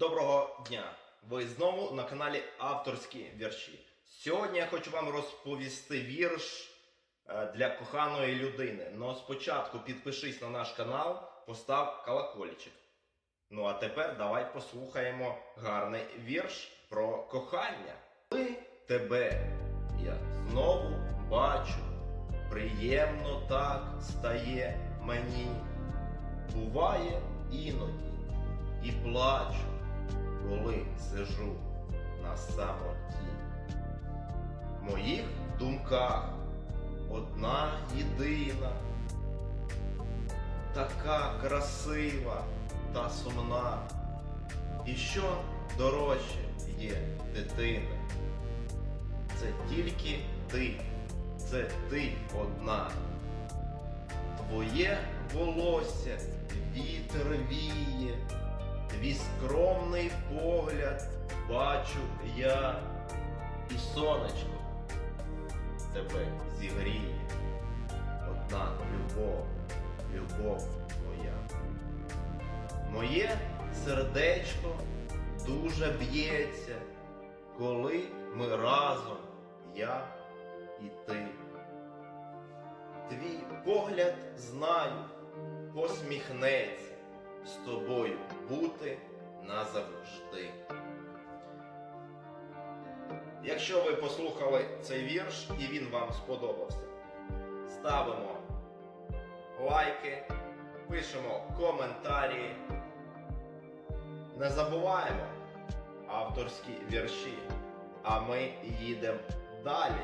Доброго дня! Ви знову на каналі Авторські вірші. Сьогодні я хочу вам розповісти вірш е, для коханої людини. Но спочатку підпишись на наш канал, постав колокольчик. Ну а тепер давай послухаємо гарний вірш про кохання. Коли тебе я знову бачу, приємно так стає мені. Буває іноді і плачу, коли сижу на самоті. В моїх думках одна єдина, така красива та сумна. І що дорожче є дитина? Це тільки ти, це ти одна. Твоє волосся вітер віє, твій скромний погляд бачу я, і сонечко тебе зігріє. Однак любов, любов твоя. Моє сердечко дуже б'ється, коли ми разом, я і ти. Твій погляд знаю, посміхнеться з тобою бути назавжди. Якщо ви послухали цей вірш і він вам сподобався, ставимо лайки, пишемо коментарі. Не забуваємо авторські вірші, а ми їдемо далі.